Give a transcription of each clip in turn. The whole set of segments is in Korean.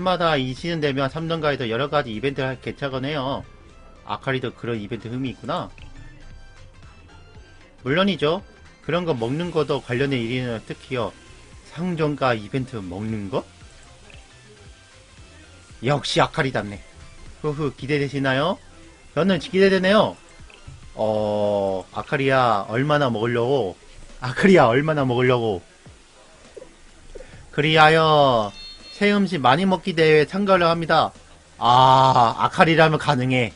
해마다 이 시즌 되면 3년가에도 여러가지 이벤트를 개최하곤 해요. 아카리도 그런 이벤트 흠이 있구나. 물론이죠. 그런 거 먹는 것도 관련된 일이는 특히요. 상점가 이벤트 먹는 거? 역시 아카리답네. 후후 기대되시나요? 저는 기대되네요. 어, 아카리야 얼마나 먹으려고? 아카리야 얼마나 먹으려고? 그리하여 새 음식 많이 먹기 대회에 참가를 합니다. 아, 아카리라면 가능해.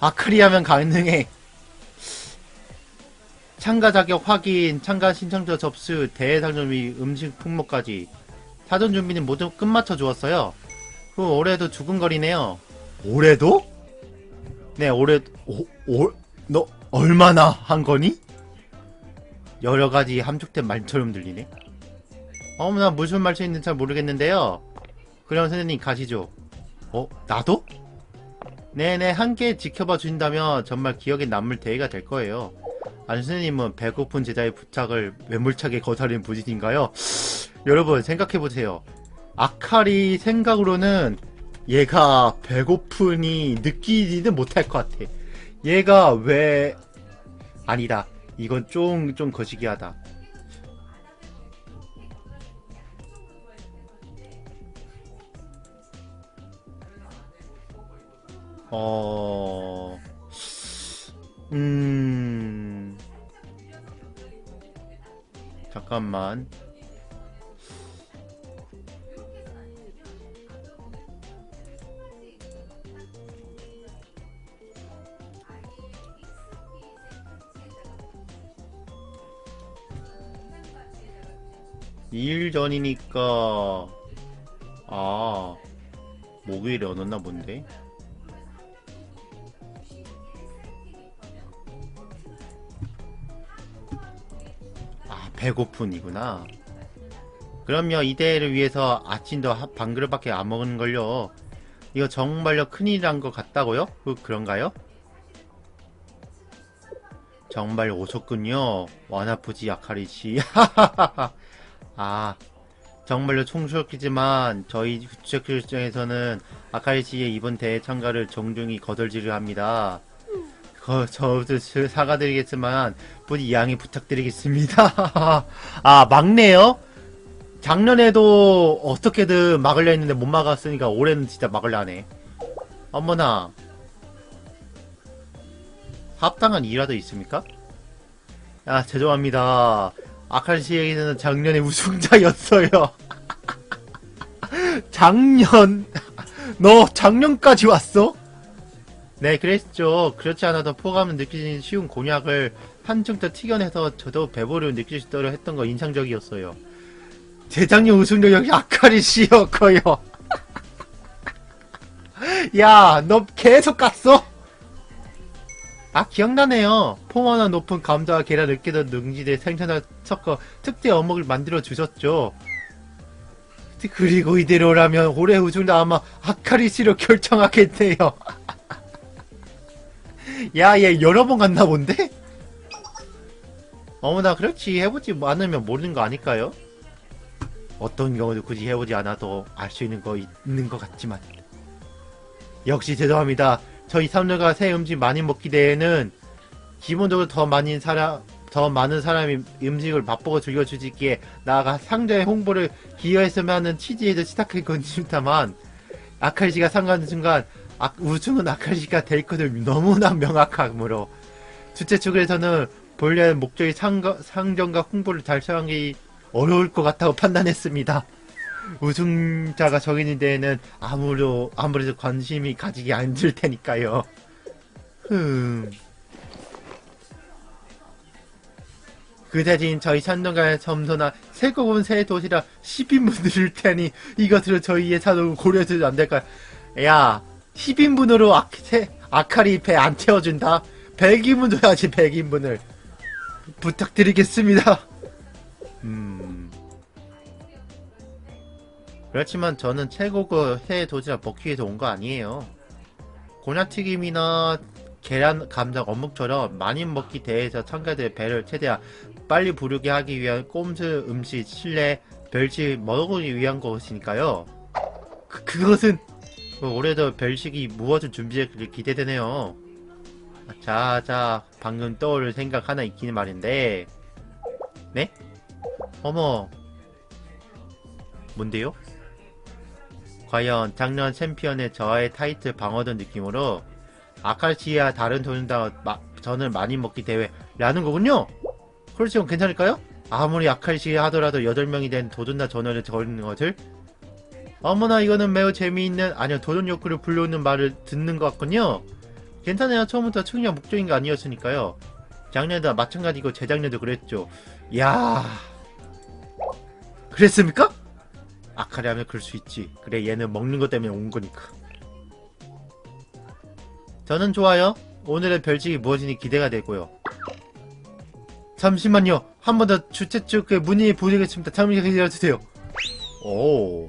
아카리라면 가능해. 참가 자격 확인, 참가 신청자 접수, 대회 상점 및 음식 품목까지 사전 준비는 모두 끝마쳐 주었어요. 그 올해도 두근거리네요. 올해도? 네, 올해 오, 올, 너 얼마나 한 거니? 여러 가지 함축된 말처럼 들리네. 어머나 무슨 말씀인지 잘 모르겠는데요. 그럼 선생님 가시죠. 어, 나도? 네네, 함께 지켜봐 주신다면 정말 기억에 남을 대회가 될 거예요. 안 선생님은 배고픈 제자의 부탁을 매몰차게 거스르는 부진인가요? 여러분 생각해보세요. 아카리 생각으로는 얘가 배고프니 느끼지는 못할 것 같아. 얘가 왜 아니다. 이건 좀 좀 거시기하다. 어, 음, 잠깐만. 이일 전이니까, 아, 목요일에 얻었나 본데? 배고픈이구나. 그럼요, 이 대회를 위해서 아침도 한- 반 그릇밖에 안 먹는 걸요. 이거 정말로 큰일이란 것 같다고요? 그, 그런가요? 정말 오셨군요. 와나푸지 아카리씨. 아, 정말로 총수였겠지만 저희 주최 입장에서는 아카리 씨의 이번 대회 참가를 정중히 거절지를 합니다. 거, 저도 스- 사과드리겠지만 부디 양해 부탁드리겠습니다. 아 막내요? 작년에도 어떻게든 막으려 했는데 못 막았으니까 올해는 진짜 막으려 하네. 어머나. 합당한 일화도 있습니까? 아 죄송합니다. 아카리 씨에게는 작년에 우승자였어요. 작년 너 작년까지 왔어? 네 그랬죠. 그렇지 않아도 포감은 느끼기 쉬운 곤약을 한층 더 튀겨내서 저도 배보를 느낄 수 있도록 했던 거 인상적이었어요. 재작년 우승자 역시 아카리 씨였고요. 야, 너 계속 갔어? 아, 기억나네요. 폼 하나 높은 감자와 계란 으깨던 능지대 생선을 섞어 특제 어묵을 만들어 주셨죠. 그리고 이대로라면 올해 우승도 아마 아카리 씨로 결정하겠네요. 야, 얘 여러 번 갔나 본데? 어머나, 그렇지. 해보지 않으면 모르는 거 아닐까요? 어떤 경우도 굳이 해보지 않아도 알 수 있는 거 있는 것 같지만. 역시 죄송합니다. 저희 삼녀가 새 음식 많이 먹기 대회는 기본적으로 더 많은 사람, 더 많은 사람이 음식을 맛보고 즐겨주시기에 나아가 상자의 홍보를 기여했으면 하는 취지에서 시작한 건지다만 아칼 씨가 상가하는 순간 아, 우승은 아칼 씨가 될 것을 너무나 명확하므로 주최 측에서는 본래 목적이 상가, 상정과 홍보를 잘 수행하기 어려울 것 같다고 판단했습니다. 우승자가 정해진 데에는 아무로, 아무래도 관심이 가지기 안줄 테니까요. 흠. 그 대신 저희 산동가의 점소나 새거운 새 도시락 10인분 드릴 테니 이것으로 저희의 사동을 고려해주지 안 될까요? 야, 10인분으로 아, 새, 아카리 배안 채워준다? 100인분 줘야지 100인분을 부탁드리겠습니다. 음. 그렇지만 저는 최고급 새 도시락 먹기 위해서 온 거 아니에요. 곤약튀김이나 계란, 감자, 어묵처럼 많이 먹기 대회에서 참가자의 배를 최대한 빨리 부르게 하기 위한 꼼수 음식, 실내, 별식 먹기 위한 것이니까요. 그, 그것은 그 올해도 별식이 무엇을 준비할지 기대되네요. 자, 자, 방금 떠오를 생각 하나 있긴 말인데, 네? 어머, 뭔데요? 과연 작년 챔피언의 저의 타이틀 방어전 느낌으로 아카시와 다른 마, 전을 많이 먹기 대회라는 거군요? 그렇지만 괜찮을까요? 아무리 아카시 하더라도 8명이 된 도전자 전원을 적는 것을 어머나 이거는 매우 재미있는 아니요 도전 욕구를 불러오는 말을 듣는 것 같군요. 괜찮아요. 처음부터 측량 목적인 게 아니었으니까요. 작년도 마찬가지고 재작년도 그랬죠. 야. 그랬습니까? 아카리 하면 그럴 수 있지. 그래 얘는 먹는 것 때문에 온 거니까. 저는 좋아요. 오늘의 별식이 무엇이니 기대가 되고요. 잠시만요. 한 번 더 주최 측에 문의 보내겠습니다. 잠시 기다려주세요. 오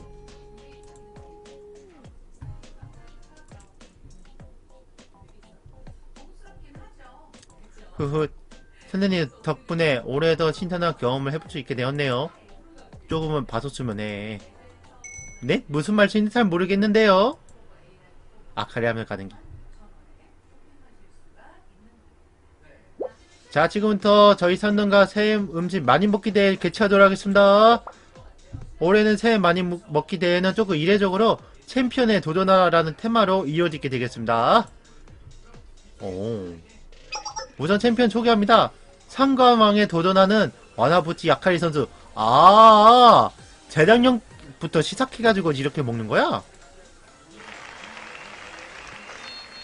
흐흐 선생님 덕분에 올해 더 신선한 경험을 해볼 수 있게 되었네요 조금은 봐줬으면 해 네? 무슨 말씀인지 잘 모르겠는데요 아카리 하면 가는 길 자, 지금부터 저희 선동과 새해 음식 많이 먹기 대회 개최하도록 하겠습니다. 올해는 새해 많이 먹- 먹기 대회는 조금 이례적으로 챔피언에 도전하라는 테마로 이어지게 되겠습니다. 오. 우선 챔피언 소개합니다. 상관왕에 도전하는 와나부치 야카리 선수. 아, 재작년부터 시작해가지고 이렇게 먹는 거야?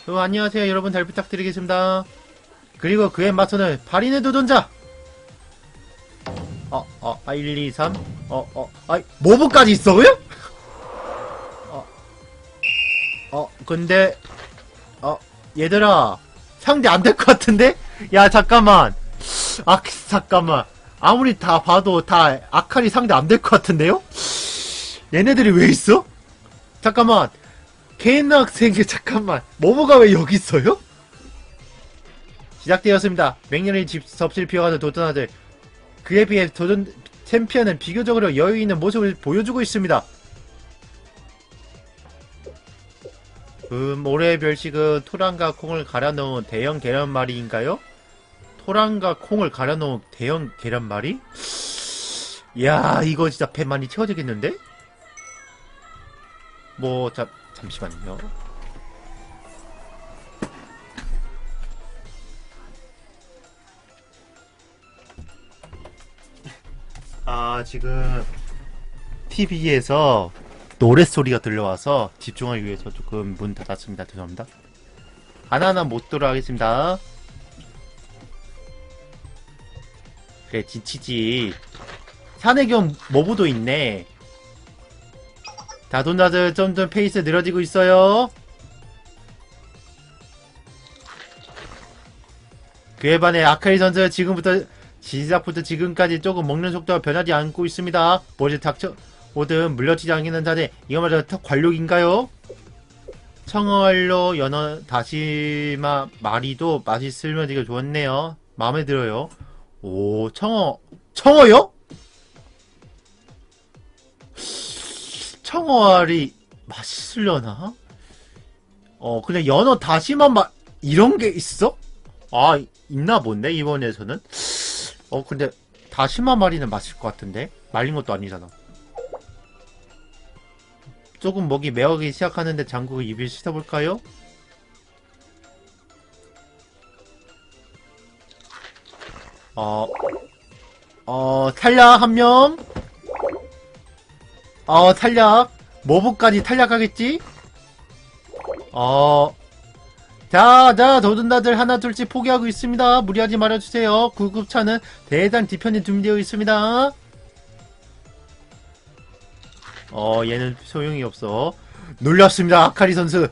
어, 안녕하세요. 여러분 잘 부탁드리겠습니다. 그리고 그에 맞서는 발인의 도전자! 어, 어, 아, 1, 2, 3, 어, 어, 아, 모브까지 있어요? 어, 어, 근데, 어, 얘들아, 상대 안 될 것 같은데? 야, 잠깐만. 아, 잠깐만. 아무리 다 봐도 다 아칼이 상대 안 될 것 같은데요? 얘네들이 왜 있어? 잠깐만. 개인 학생이 잠깐만. 모모가 왜 여기 있어요? 시작되었습니다. 맹렬히 집 접시를 피워가는 도전 아들. 그에 비해 도전 챔피언은 비교적으로 여유 있는 모습을 보여주고 있습니다. 음, 올해의 별식은 토랑과 콩을 갈아 넣은 대형 계란말이인가요? 토랑과 콩을 갈아 넣은 대형 계란말이? 야, 이거 진짜 배 많이 채워지겠는데? 뭐, 자, 잠시만요. 아, 지금 TV에서 노랫소리가 들려와서 집중하기 위해서 조금 문 닫았습니다. 죄송합니다. 하나하나 못 돌아가겠습니다. 그래, 지치지. 산해경 모부도 있네. 다돈다들 점점 페이스 늘어지고 있어요. 그에 반해 아카리 선수 지금부터 시작부터 지금까지 조금 먹는 속도가 변하지 않고 있습니다. 뭐지 닥쳐 오든 물려지지 않는 자네 이거마저 턱 관록인가요? 청어알로 연어 다시마 마리도 맛이 쓸면지가 좋았네요. 마음에 들어요. 오 청어 청어요? 청어알이 맛있으려나? 어 그냥 연어 다시마 맛 이런 게 있어? 아 있나 본데 이번에서는 어 근데 다시마 마리는 맛있을 것 같은데 말린 것도 아니잖아 조금 먹이 매워기 시작하는데 장국을 입을 씻어볼까요? 어, 어, 탈락 한 명. 어, 탈락. 모브까지 탈락하겠지? 어, 자, 자, 도전다들 하나 둘씩 포기하고 있습니다. 무리하지 말아주세요. 구급차는 대단 뒤편에 준비되어 있습니다. 어, 얘는 소용이 없어. 놀랍습니다, 아카리 선수.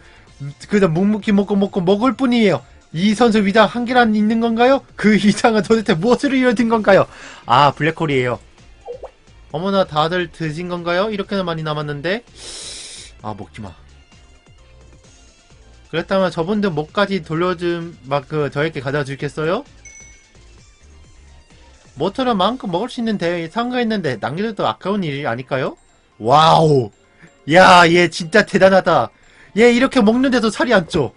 그냥 묵묵히 먹고 먹고 먹을 뿐이에요. 이 선수 위장 한 개란 있는 건가요? 그 위장은 도대체 무엇으로 이루어진 건가요? 아, 블랙홀이에요. 어머나, 다들 드신 건가요? 이렇게나 많이 남았는데? 아, 먹지 마. 그렇다면 저분들 목까지 돌려준 막 그 저에게 가져다 주겠어요? 모처럼 마음껏 먹을 수 있는 대회에 참가했는데 남겨둬도 아까운 일이 아닐까요? 와우. 야 얘 진짜 대단하다. 얘 이렇게 먹는데도 살이 안 쪄.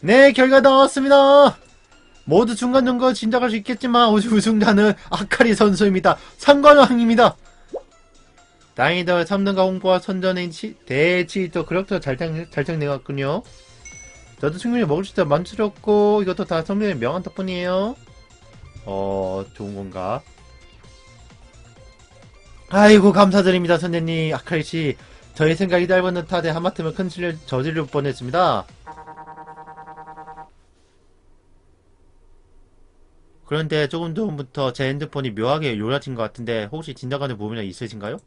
네 결과 나왔습니다. 모두 중간중간 짐작할 수 있겠지만 우승- 우승자는 아카리 선수입니다. 상관왕입니다. 다행히도 3등과 홍보와 선전의 치, 대치도 그렇게 잘, 장- 잘 정리해왔군요. 저도 충분히 먹을 수 있어 만족스럽고 이것도 다 선배의 명한 덕분이에요. 어, 좋은 건가? 아이고, 감사드립니다, 선생님. 아카리씨. 저희 생각이 짧은 듯하되 하마터면 큰 실을 저지를 뻔했습니다. 그런데 조금 전부터 제 핸드폰이 묘하게 요란진 것 같은데 혹시 진정하는 부분이 있으신가요?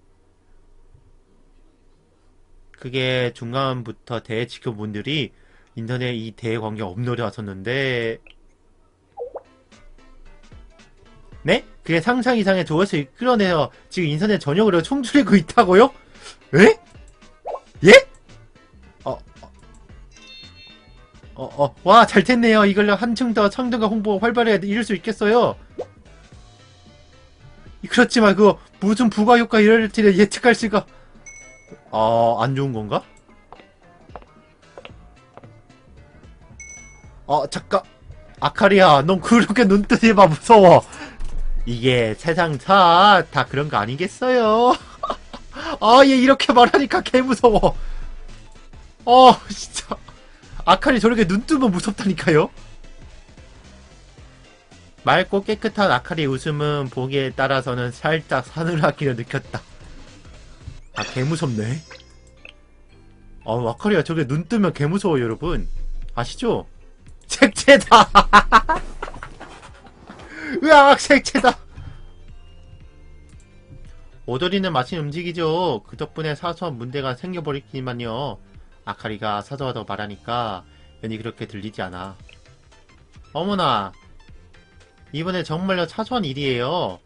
그게 중간부터 대회 지켜분들이 인터넷 이 대회 광경 업로드 왔었는데 네? 그게 상상 이상의 조회수 끌어내서 지금 인터넷 전역으로 총출하고 있다고요? 에? 예? 어, 어, 어, 와, 잘 됐네요. 이걸로 한층 더 상등과 홍보 활발하게 이룰 수 있겠어요. 그렇지만 그거 무슨 부가 효과 이럴지를 예측할 수가 어, 안 좋은 건가? 어, 잠깐. 아카리야, 넌 그렇게 눈뜨지 마, 무서워. 이게 세상 다, 다 그런 거 아니겠어요? 아, 얘 이렇게 말하니까 개 무서워. 어, 진짜. 아카리 저렇게 눈 뜨면 무섭다니까요? 맑고 깨끗한 아카리 웃음은 보기에 따라서는 살짝 사늘하기를 느꼈다. 아, 개 무섭네. 아, 와카리가 저게 눈 뜨면 개 무서워, 여러분. 아시죠? 색채다! 으악, 색채다! 오돌이는 마치 움직이죠. 그 덕분에 사소한 문제가 생겨버리기만요. 아카리가 사소하다고 말하니까 연이 그렇게 들리지 않아. 어머나, 이번에 정말로 사소한 일이에요.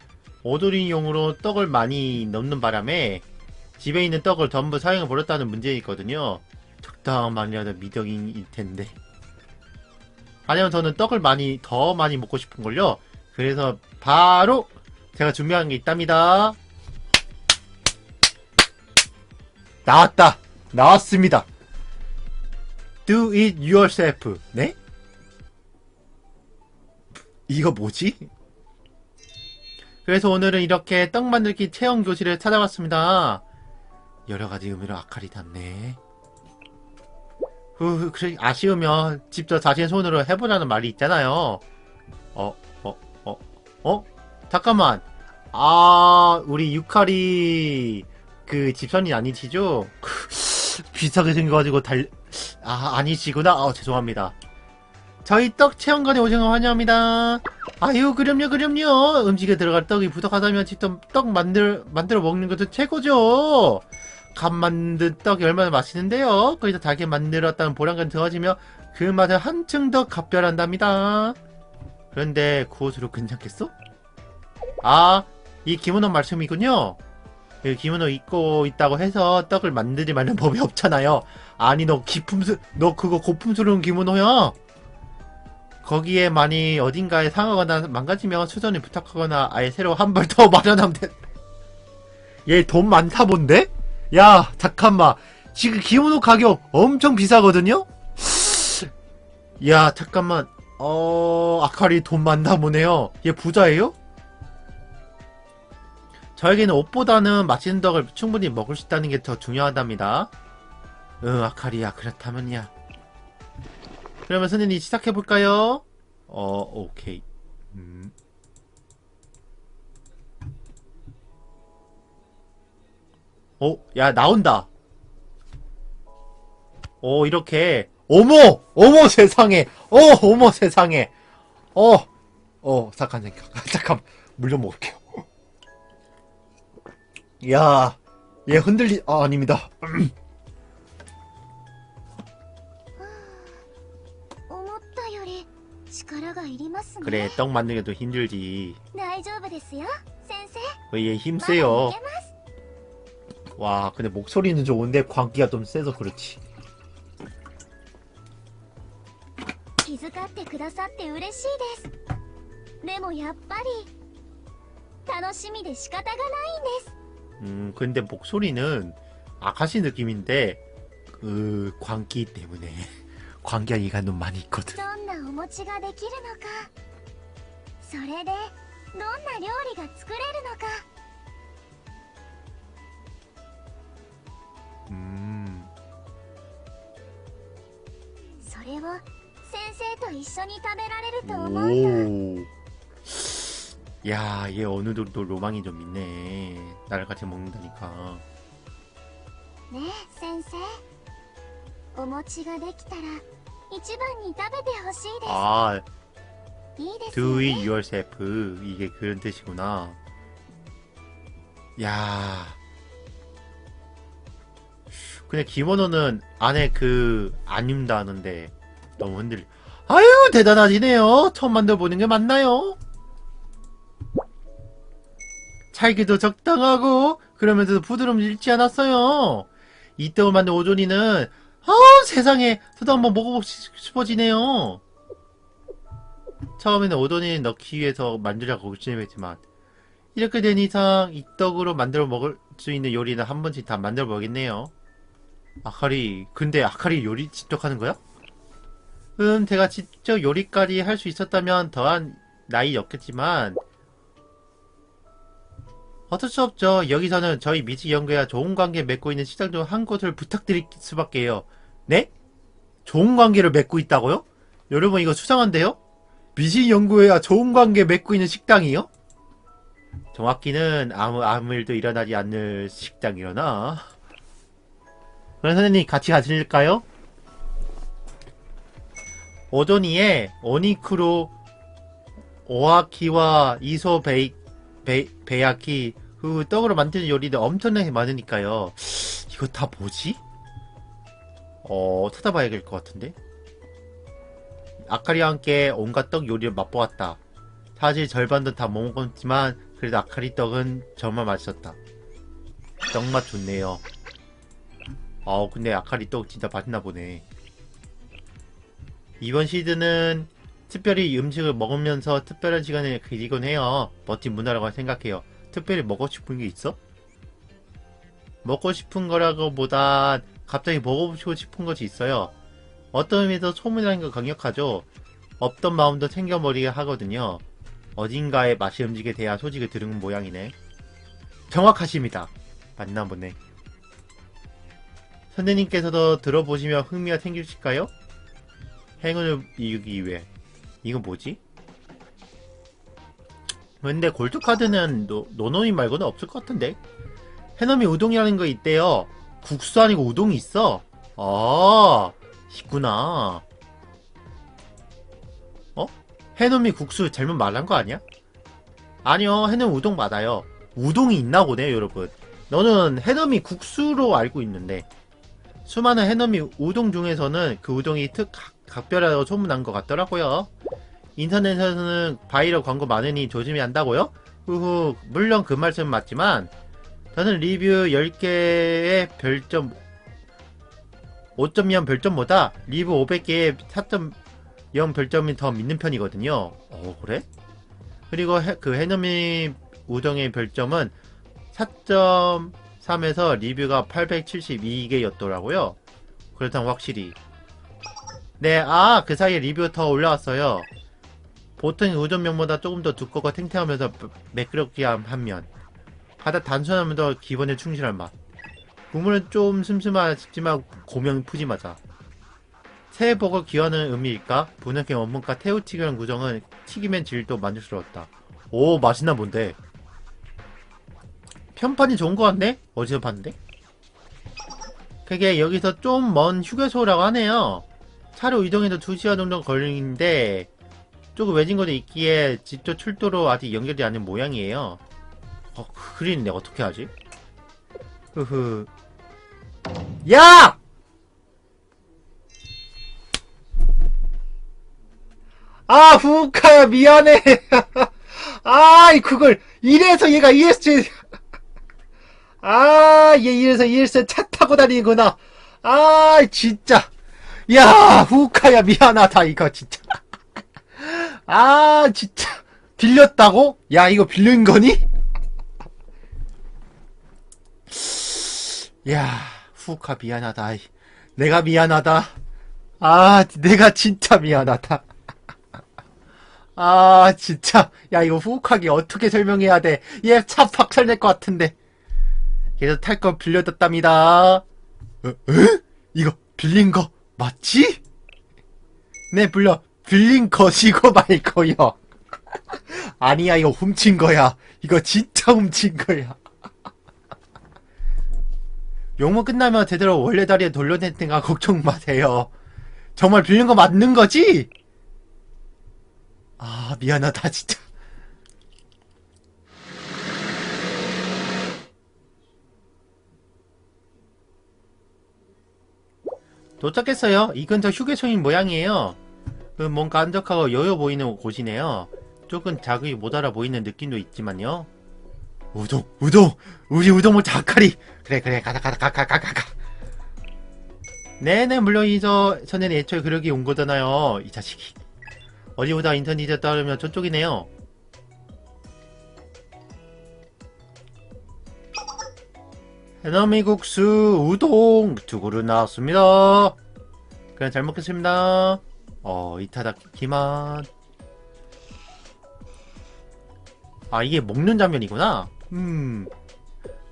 오돌이용으로 떡을 많이 넣는 바람에 집에 있는 떡을 전부 사용해 버렸다는 문제있거든요. 적당만이라도 미덕인 텐데. 하지만 저는 떡을 많이 더 많이 먹고 싶은걸요. 그래서 바로 제가 준비한 게 있답니다. 나왔다. 나왔습니다. Do it yourself. 네? 이거 뭐지? 그래서 오늘은 이렇게 떡 만들기 체험 교실을 찾아왔습니다. 여러 가지 의미로 아칼이 닿네. 후, 그래, 아쉬우면 직접 자신 손으로 해보라는 말이 있잖아요. 어, 어, 어, 어? 잠깐만. 아, 우리 유카리, 그, 집선이 아니시죠? 비슷하게 생겨가지고 달, 아, 아니시구나. 아, 죄송합니다. 저희 떡 체험관에 오신 거 환영합니다. 아유, 그럼요, 그럼요. 음식에 들어갈 떡이 부족하다면 직접 떡 만들, 만들어 먹는 것도 최고죠. 갓 만든 떡이 얼마나 맛있는데요. 거기서 달게 만들었다는 보람감 더해지며 그 맛을 한층 더 각별한답니다. 그런데 그 옷으로 괜찮겠어? 아, 이 기모노 말씀이군요. 그 기모노 입고 있다고 해서 떡을 만들지 말는 법이 없잖아요. 아니 너 기품스 너 그거 고품스러운 기모노야. 거기에 많이 어딘가에 상하거나 망가지면 수선을 부탁하거나 아예 새로 한 벌 더 마련하면 돼. 얘 돈 많다 본데? 야 잠깐만 지금 기모노 가격 엄청 비싸거든요? 야 잠깐만 어 아카리 돈 많다 보네요 얘 부자예요? 저에게는 옷보다는 맛있는 덕을 충분히 먹을 수 있다는 게 더 중요하답니다 응 아카리야 그렇다면야 그러면 선생님 시작해볼까요? 어 오케이 음. 어? 야 나온다 오 이렇게 어머! 어머 세상에! 어! 어머 세상에! 어! 어 잠깐 잠깐 잠깐 물 좀 먹을게요 야얘 흔들리.. 아 아닙니다 그래 떡 만들기도 힘들지 얘힘 세요 けます 와, 근데 목소리는 좋은데 광기가 좀 세서 그렇지. 気遣ってくださって嬉しいですでもやっぱり楽しみで仕方がないんです 음, 근데 목소리는 아카시 느낌인데, 그, 광기 때문에. 광기하기가 너무 많이 있거든. どんなお餅ができるのかそれでどんな料理が作れ と一緒に食べられると思うと 오. 야, 얘 어느 정도 로망이 좀 있네. 나를 같이 먹는다니까. ねえ先生お餅ができたら一番に食べてほしいで 아, すいいですよ do it ね yourself. 이게 그런 뜻이구나. 야. 근데 김원호는 안에 그, 안 입는다 하는데, 너무 흔들, 아유, 대단하시네요. 처음 만들어보는 게 맞나요? 찰기도 적당하고, 그러면서도 부드러움 잃지 않았어요. 이 떡을 만든 오존이는, 아 세상에, 저도 한번 먹어보고 싶어지네요. 처음에는 오돈이 넣기 위해서 만들려고 결심했지만 이렇게 된 이상 이 떡으로 만들어 먹을 수 있는 요리는 한 번씩 다 만들어 보겠네요. 아카리 근데 아카리 요리 직접 하는 거야? 음 제가 직접 요리까지 할 수 있었다면 더한 나이였겠지만 어쩔 수 없죠. 여기서는 저희 미지 연구와 좋은 관계 맺고 있는 시장 중한 곳을 부탁드릴 수밖에요. 네? 좋은 관계를 맺고 있다고요? 여러분 이거 수상한데요? 미지 연구회와 좋은 관계 맺고 있는 식당이요? 정확히는 아무 아무 일도 일어나지 않는 식당이려나? 그럼 선생님 같이 가실까요? 오조니에 오니크로 오아키와 이소 베이 베, 베야키 그 떡으로 만드는 요리도 엄청나게 많으니까요. 이거 다 뭐지? 어 찾아봐야 될 것 같은데. 아카리와 함께 온갖 떡 요리를 맛보았다. 사실 절반도 다 못 먹었지만 그래도 아카리 떡은 정말 맛있었다. 떡맛 좋네요. 아 근데 아카리 떡 진짜 맛있나 보네. 이번 시즌은 특별히 음식을 먹으면서 특별한 시간을 가지곤 해요. 멋진 문화라고 생각해요. 특별히 먹고 싶은 게 있어? 먹고 싶은 거라고 보단 갑자기 먹어보고 싶은 것이 있어요. 어떤 의미에서 소문이라는 건 강력하죠. 없던 마음도 챙겨버리게 하거든요. 어딘가에 맛이 음식에 대한 소식을 들은 모양이네. 정확하십니다. 맞나 보네. 선생님께서도 들어보시며 흥미가 생기실까요? 행운을 이루기 위해. 이거 뭐지? 근데 골드카드는 노, 노노미 말고는 없을 것 같은데? 해넘이 우동이라는 거 있대요. 국수 아니고 우동이 있어. 아, 있구나. 어? 해넘이 국수 잘못 말한 거 아니야? 아니요, 해넘 우동 맞아요. 우동이 있나 보네요, 여러분. 너는 해넘이 국수로 알고 있는데. 수많은 해넘이 우동 중에서는 그 우동이 특 각- 각별하다고 소문난 것 같더라고요. 인터넷에서는 바이럴 광고 많으니 조심해야 한다고요? 후후, 물론 그 말씀은 맞지만, 저는 리뷰 10개의 별점 5.0 별점보다 리뷰 500개의 4.0 별점이 더 믿는 편이거든요. 어, 그래? 그리고 해, 그 해넘이 우정의 별점은 4.3에서 리뷰가 872개였더라고요. 그렇다면 확실히. 네, 아, 그 사이에 리뷰가 더 올라왔어요. 보통 우전면보다 조금 더 두껍고 탱탱하면서 매끄럽게 한 면. 가장 단순하면서 기본에 충실한 맛. 국물은 좀 슴슴하지만 고명 푸짐하자. 새해 복을 기원하는 의미일까? 분홍의 원문과 태우튀기라는 구정은 튀기면 질도 만족스러웠다. 오 맛있나 본데. 편판이 좋은 것 같네? 어디서 봤는데? 그게 여기서 좀 먼 휴게소라고 하네요. 차로 이동해도 2시간 정도 걸리는데 조금 외진 곳에 있기에 직접 출도로 아직 연결이 안 된 모양이에요. 어, 그린데 어떻게 하지? 흐흐. 야! 아, 부카야, 미안해. 아, 이 그걸, 이래서 얘가 ESG, 아, 얘 이래서 ES 차 타고 다니는구나. 아, 진짜. 야, 후카야 미안하다 이거 진짜. 아, 진짜 빌렸다고? 야, 이거 빌린 거니? 야, 후카 미안하다. 내가 미안하다. 아, 내가 진짜 미안하다. 아, 진짜. 야, 이거 후카기 어떻게 설명해야 돼? 얘차 박살낼 것 같은데. 그래서 탈거 빌려줬답니다. 어, 에? 이거 빌린 거 맞지? 네, 물론 빌린 것이고 말 거요. 아니야, 이거 훔친 거야. 이거 진짜 훔친 거야. 용모 끝나면 제대로 원래 돌려낼 테니까 걱정 마세요. 정말 빌린 거 맞는 거지? 아, 미안하다, 진짜. 도착했어요. 이 근처 휴게소인 모양이에요. 그 뭔가 한적하고 여유 보이는 곳이네요. 조금 자극이 못 알아 보이는 느낌도 있지만요. 우동, 우동, 우리 우동 먹자, 아카리. 그래, 그래, 가자, 가자, 가, 가, 가, 가, 가. 네네, 물론이죠. 전에는 애초에 그러기 온 거잖아요. 이 자식이. 어디보다 인터넷에 따르면 저쪽이네요. 해남이국수 우동 두 그릇 나왔습니다. 그냥 잘 먹겠습니다. 어, 이타다키만. 아, 이게 먹는 장면이구나. 음.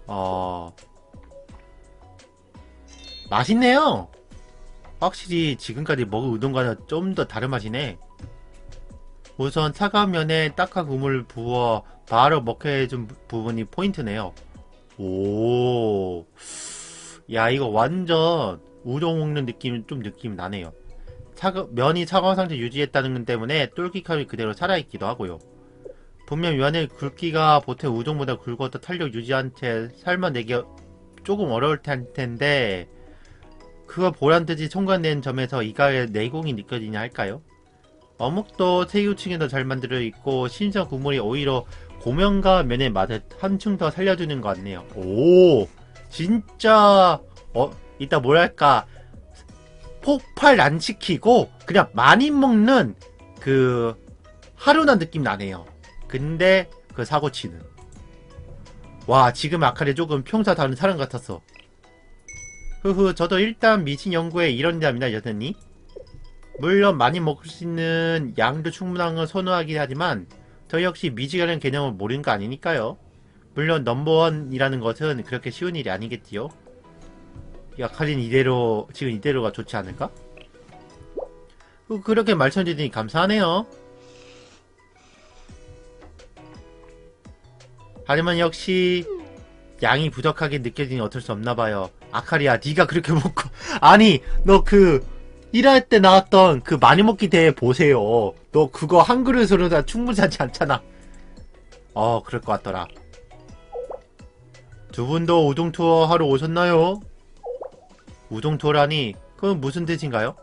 어. 맛있네요. 확실히 지금까지 먹은 우동과는 좀 더 다른 맛이네. 우선 차가운 면에 딱한 국물을 부어 바로 먹게 해준 부- 부분이 포인트네요. 오. 야, 이거 완전 우동 먹는 느낌, 좀 느낌이 나네요. 차가, 면이 차가운 상태 유지했다는 것 때문에 똘깃함이 그대로 살아있기도 하고요. 분명 면의 굵기가 보통 우동보다 굵어도 탄력 유지한 채 삶아내기 조금 어려울 텐- 텐데, 그거 보란듯이 총괄낸 점에서 이가의 내공이 느껴지냐 할까요? 어묵도 새우 층에 더 잘 만들어 있고, 신선 국물이 오히려 고명과 면의 맛을 한층 더 살려주는 것 같네요. 오, 진짜, 어, 이따 뭐랄까, 폭발 안 시키고, 그냥 많이 먹는, 그, 하루나 느낌 나네요. 근데, 그 사고치는. 와, 지금 아카리 조금 평소 다른 사람 같았어. 흐흐, 저도 일단 미신 연구에 이런 답니다, 여전히. 물론 많이 먹을 수 있는 양도 충분한 걸 선호하긴 하지만, 저 역시 미지라는 개념을 모르는 거 아니니까요. 물론 넘버원이라는 것은 그렇게 쉬운 일이 아니겠지요. 약할린 이대로 지금 이대로가 좋지 않을까? 그- 그렇게 말씀드리니 감사하네요. 하지만 역시 양이 부족하게 느껴지니 어쩔 수 없나 봐요. 아카리야, 네가 그렇게 먹고 아니 너 그 일할 때 나왔던 그 많이 먹기 대회 보세요. 너 그거 한 그릇으로 다 충분하지 않잖아. 어, 그럴 것 같더라. 두 분도 우동 투어 하러 오셨나요? 우동 투어라니 그건 무슨 뜻인가요?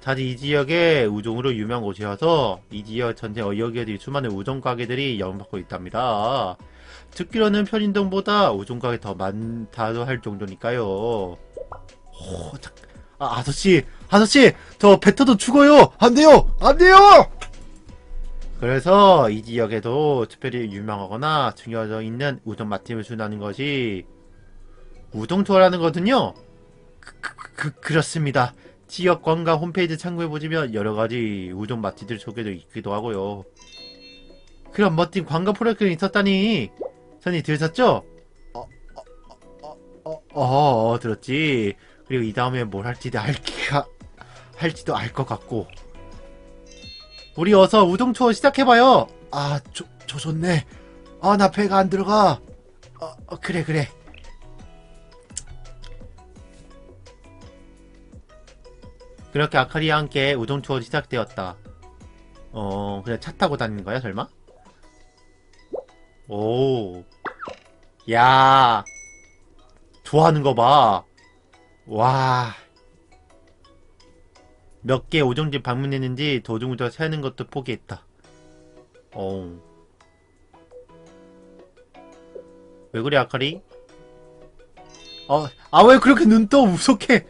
자주 이 지역에 우동으로 유명 곳이어서 이 지역 전체 여기에도 수많은 우동 가게들이 영업받고 있답니다. 듣기로는 편의점보다 우동 가게 더 많다도 할 정도니까요. 오, 자, 아, 아저씨, 아저씨, 저 뱉어도 죽어요. 안 돼요, 안 돼요. 그래서 이 지역에도 특별히 유명하거나 중요해져 있는 우동 맛집을 준다는 것이 우동 투어라는 거거든요. 그, 그, 그, 그렇습니다. 지역 관광 홈페이지 참고해 보시면 여러 가지 우동 맛집들 소개도 있기도 하고요. 그런 멋진 광고 프로젝트가 있었다니 선이 들으셨죠? 어, 어, 어, 어, 어, 어, 들었지. 그리고 이 다음에 뭘 할지도 알기가 할지도 알 것 같고. 우리 어서 우동 투어 시작해봐요. 아, 조, 조 좋네. 아, 나 배가 안 들어가. 어, 어, 그래, 그래. 그렇게 아카리와 함께 우동 투어 시작되었다. 어, 그냥 차 타고 다니는 거야, 설마? 오. 야. 좋아하는 거 봐. 와. 몇 개 오정집 방문했는지 도중부터 세는 것도 포기했다. 어. 왜 그래, 아카리? 어, 아, 왜 그렇게 눈 떠? 무섭게.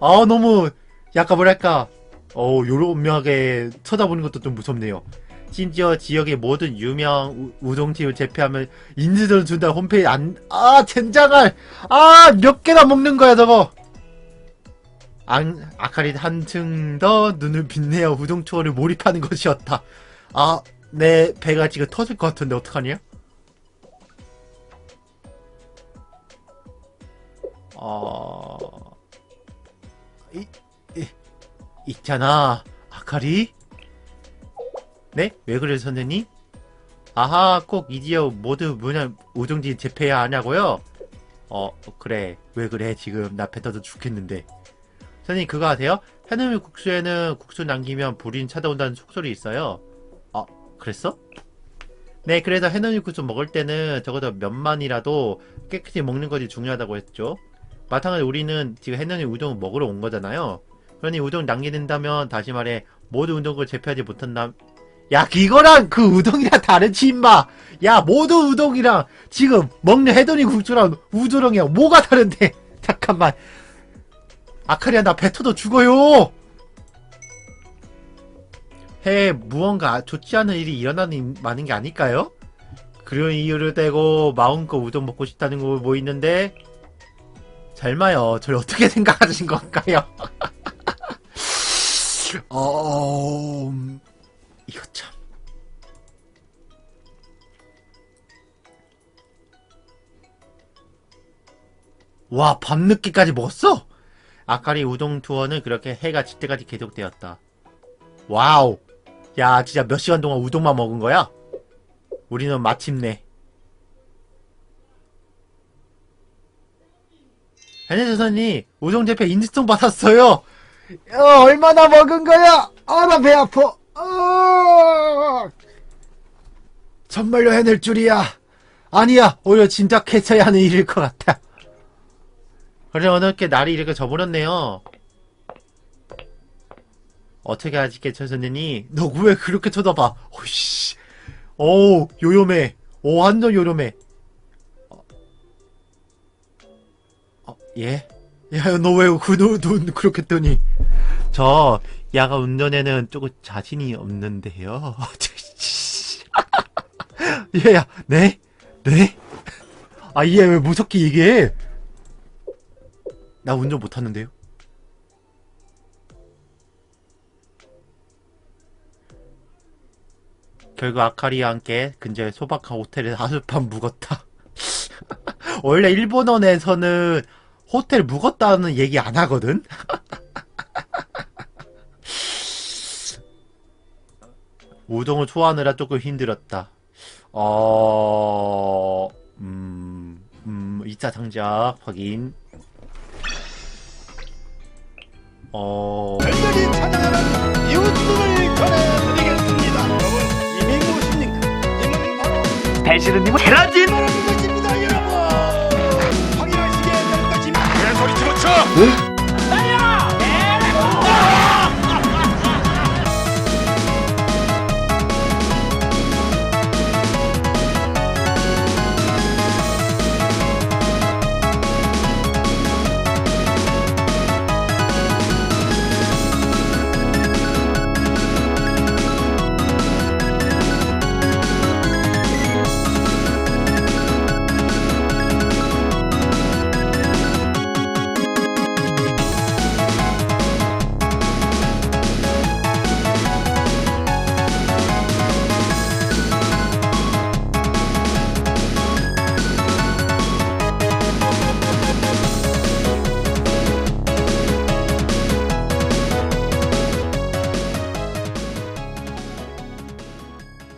아, 너무 약간 뭐랄까, 어, 요런하게 쳐다보는 것도 좀 무섭네요. 심지어 지역의 모든 유명 우, 우동집을 제패하면 인지도를 준다 홈페이지 안, 아, 젠장을! 아, 몇 개나 먹는 거야, 저거! 안, 아카리 한층 더 눈을 빛내어 우동 투어를 몰입하는 것이었다. 아, 내 배가 지금 터질 것 같은데, 어떡하냐? 어, 이, 이, 있잖아, 아카리? 네? 왜 그래, 선생님? 아하, 꼭 이 지역 모두 뭐냐, 우정지 재패야 하냐고요? 어, 그래. 왜 그래, 지금. 나 배 터져 죽겠는데. 선생님, 그거 아세요? 해넘이 국수에는 국수 남기면 불인 찾아온다는 속설이 있어요. 아, 그랬어? 네, 그래서 해넘이 국수 먹을 때는 적어도 몇만이라도 깨끗이 먹는 것이 중요하다고 했죠. 마찬가지로 우리는 지금 해넘이 우동 먹으러 온 거잖아요. 그러니 우동 남기는다면 다시 말해 모두 우동을 제패하지 못한다. 야, 이거랑 그 우동이랑 다르지 임마. 야, 모두 우동이랑 지금 먹는 해동이 국수랑 우두렁이랑 뭐가 다른데? 잠깐만. 아카리야, 나 뱉어도 죽어요. 해에 무언가 좋지 않은 일이 일어나는 많은 게 아닐까요? 그런 이유를 떼고 마음껏 우동 먹고 싶다는 거뭐 있는데 설마요. 저를 어떻게 생각하신 건가요? 어... 음, 이거 참. 와, 밤늦게까지 먹었어? 아카리 우동 투어는 그렇게 해가 질 때까지 계속되었다. 와우. 야, 진짜 몇 시간 동안 우동만 먹은 거야? 우리는 마침내. 선생님, 우동 재패 인증성 받았어요. 어, 얼마나 먹은 거야? 아, 나 배 아파. 어! 정말로 해낼 줄이야. 아니야, 오히려 진작했어야 하는 일일 것 같아. 그래, 어느새 날이 이렇게 져버렸네요. 어떻게 하시겠죠, 선생님? 너왜 그렇게 쳐다봐? 오씨. 오, 요요매. 오, 완전 요요매. 어, 어, 예? 야, 너왜 그, 눈, 눈 그렇게 뜨니? 저, 야가 운전에는 조금 자신이 없는데요. 얘야, 네? 네? 아, 얘왜 무섭게 얘기해? 나 운전 못하는데요? 결국 아카리와 함께 근처의 소박한 호텔에 하룻밤 묵었다. 원래 일본어에서는 호텔 묵었다는 얘기 안 하거든? 우동을 소화하느라 조금 힘들었다. 어, 음, 음, 2차 장작 확인. 어, 별들이 찾아가는 이웃들을 전해드리겠습니다. 여러분 이미 무엇입니까? 이는 바로 배시르님은 테라진